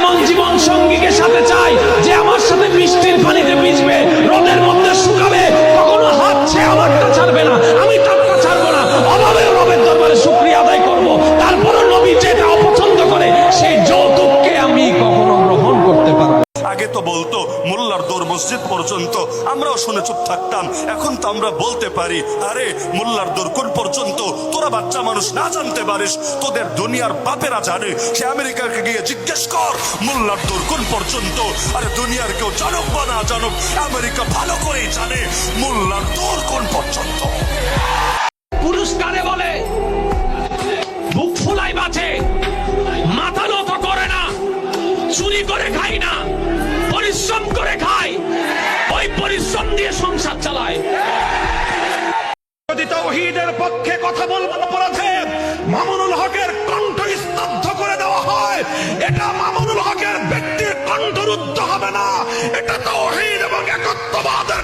এমন জীবন সঙ্গীকে সাথে আগে তো বলতো, মোল্লার দৌড় মসজিদ পর্যন্ত। আমরাও শুনে চুপ থাকতাম। এখন তো আমরা বলতে পারি, আরে, মোল্লার দৌড় কোন পর্যন্ত? তোরা বাচ্চা মানুষ না জানতে পারিস। তোদের দুনিয়ার বাপেরা জানে, সে আমেরিকাকে গিয়ে জিজ্ঞেস কর, মোল্লার দৌড় কোন পর্যন্ত? আরে, দুনিয়ার কেউ জানুক বা না জানুক, আমেরিকা ভালো করেই জানে, মোল্লার দৌড় কোন পর্যন্ত। পুরুষ কারে বলে বুক ফুলাই বাঁচে, মাথা নত করে না, চুরি করে খাই না। পরিশ্রম দিয়ে সংসার চালায়। যদি তৌহিদের পক্ষে কথা বলবার অপরাধে মামুনুল হকের কণ্ঠ স্তব্ধ করে দেওয়া হয়। এটা মামুনুল হকের ব্যক্তির কণ্ঠ রুদ্ধ হবে না। এটা তৌহিদ এবং একত্ববাদের